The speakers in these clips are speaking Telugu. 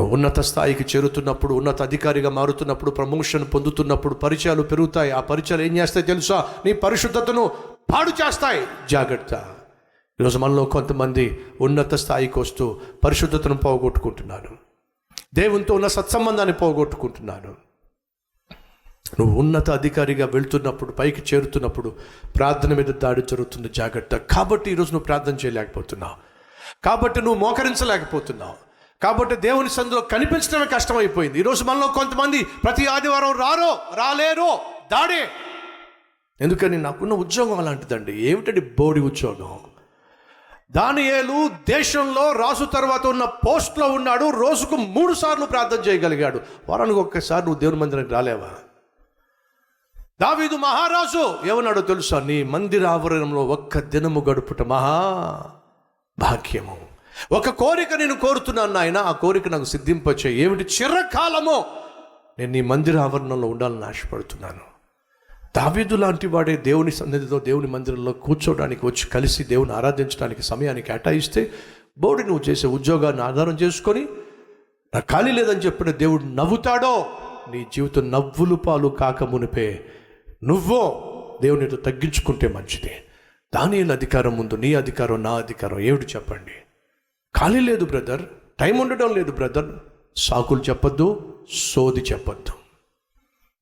నువ్వు ఉన్నత స్థాయికి చేరుతున్నప్పుడు ఉన్నత అధికారిగా మారుతున్నప్పుడు ప్రమోషన్ పొందుతున్నప్పుడు పరిచయాలు పెరుగుతాయి. ఆ పరిచయాలు ఏం చేస్తాయి తెలుసా? నీ పరిశుద్ధతను పాడు చేస్తాయి. జాగ్రత్త. ఈరోజు మనలో కొంతమంది ఉన్నత స్థాయికి వస్తూ పరిశుద్ధతను పోగొట్టుకుంటున్నాను దేవునితో ఉన్న సత్సంబంధాన్ని పోగొట్టుకుంటున్నాను నువ్వు ఉన్నత అధికారిగా వెళ్తున్నప్పుడు పైకి చేరుతున్నప్పుడు ప్రార్థన మీద దాడి జరుగుతుంది. జాగ్రత్త. కాబట్టి ఈరోజు నువ్వు ప్రార్థన చేయలేకపోతున్నావు. కాబట్టి నువ్వు మోకరించలేకపోతున్నావు. కాబట్టి దేవుని సందులో కనిపించడమే కష్టమైపోయింది. ఈరోజు మనలో కొంతమంది ప్రతి ఆదివారం రారో రాలేరో దాడే. ఎందుకని? నాకున్న ఉద్యోగం అలాంటిదండి. ఏమిటండి బోడి ఉద్యోగం? దానియేలు దేశంలో రాజు తర్వాత ఉన్న పోస్ట్లో ఉన్నాడు. రోజుకు మూడు సార్లు ప్రార్థన చేయగలిగాడు. వారానికి ఒక్కసారి నువ్వు దేవుని మందిరానికి రాలేవా? దావీదు మహారాజు ఏమన్నాడో తెలుసా? నీ మందిర ఆవరణంలో ఒక్క దినము గడుపుట మహా భాగ్యము. ఒక కోరిక నేను కోరుతున్నాను నాయన. ఆ కోరిక నాకు సిద్ధింపచ్చే ఏమిటి? చిరకాలము నేను నీ మందిర ఆవరణంలో ఉండాలని ఆశపడుతున్నాను. దావీదు లాంటి వాడే దేవుని సన్నిధితో దేవుని మందిరంలో కూర్చోవడానికి వచ్చి కలిసి దేవుని ఆరాధించడానికి సమయాన్ని కేటాయిస్తే బోడి నువ్వు చేసే ఉద్యోగాన్ని ఆధారం చేసుకొని నా ఖాళీ లేదని చెప్పిన దేవుడు నవ్వుతాడో నీ జీవితం నవ్వులు పాలు కాక మునిపే. నువ్వో దేవునితో తగ్గించుకుంటే మంచిది. దాని అధికారం ముందు నీ అధికారం నా అధికారం. ఏమిటి చెప్పండి? ఖాళీ లేదు బ్రదర్. టైం ఉండడం లేదు బ్రదర్. సాకులు చెప్పొద్దు సోది చెప్పొద్దు.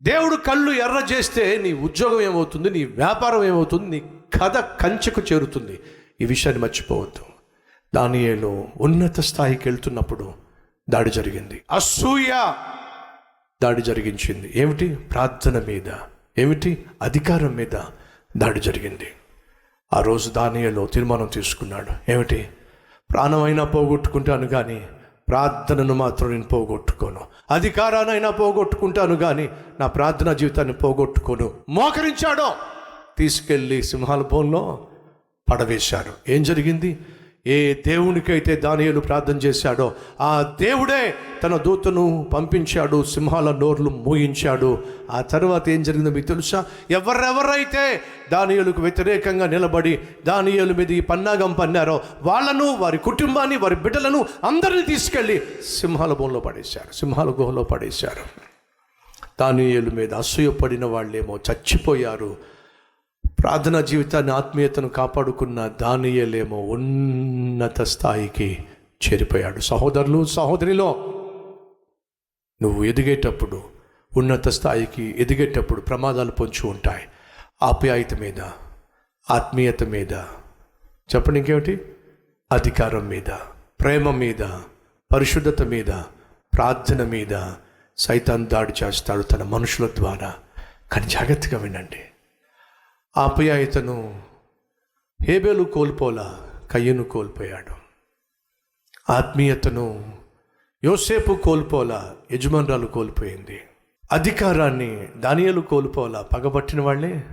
దేవుడు కళ్ళు ఎర్ర చేస్తే నీ ఉద్యోగం ఏమవుతుంది నీ వ్యాపారం ఏమవుతుంది నీ కథ కంచెకు చేరుతుంది. ఈ విషయాన్ని మర్చిపోవద్దు. దానియేలో ఉన్నత స్థాయికి వెళ్తున్నప్పుడు దాడి జరిగింది. అసూయ దాడి జరిగించింది. ఏమిటి? ప్రార్థన మీద. ఏమిటి? అధికారం మీద దాడి జరిగింది. ఆ రోజు దానియలో తీర్మానం తీసుకున్నాడు. ఏమిటి? ప్రాణమైనా పోగొట్టుకుంటాను కానీ ప్రార్థనను మాత్రం నేను పోగొట్టుకోను. అధికారానైనా పోగొట్టుకుంటాను కానీ నా ప్రార్థనా జీవితాన్ని పోగొట్టుకోను. మోకరించాడో. తీసుకెళ్ళి సింహాల బోన్లో పడవేశాడు. ఏం జరిగింది? ఏ దేవునికైతే దానియలు ప్రార్థన చేశాడో ఆ దేవుడే తన దూతను పంపించాడు సింహాల నోర్లు మూయించాడు. ఆ తర్వాత ఏం జరిగిందో మీకు తెలుసా? ఎవరెవరైతే దానియలకు వ్యతిరేకంగా నిలబడి దానియలు మీద ఈ పన్నాగం పన్నారో వాళ్ళను వారి కుటుంబాన్ని వారి బిడ్డలను అందరిని తీసుకెళ్ళి సింహాల బోన్లో పడేశారు సింహాల గుహలో పడేశారు. దానియలు మీద అసూయపడిన వాళ్ళేమో చచ్చిపోయారు. ప్రార్థనా జీవితాన్ని ఆత్మీయతను కాపాడుకున్న దానియలేమో ఉన్నత స్థాయికి చేరిపోయాడు. సహోదరులు సహోదరిలో నువ్వు ఎదిగేటప్పుడు ఉన్నత స్థాయికి ఎదిగేటప్పుడు ప్రమాదాలు పొంచి ఉంటాయి. ఆప్యాయత మీద ఆత్మీయత మీద చెప్పండి ఇంకేమిటి? అధికారం మీద ప్రేమ మీద పరిశుద్ధత మీద ప్రార్థన మీద సైతాన్ దాడి చేస్తాడు తన మనుషుల ద్వారా. కానీ జాగ్రత్తగా వినండి. ఆప్యాయతను హేబేలు కోల్పోలా కయ్యను కోల్పోయాడు. ఆత్మీయతను యోసేపు కోల్పోలా యజమానురాలు కోల్పోయింది. అధికారాన్ని దానియలు కోల్పోలా పగబట్టిన వాళ్ళే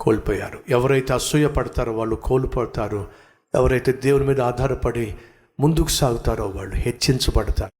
కోల్పోయారు. ఎవరైతే అసూయ పడతారో వాళ్ళు కోల్పోతారు. ఎవరైతే దేవుని మీద ఆధారపడి ముందుకు సాగుతారో వాళ్ళు హెచ్చించబడతారు.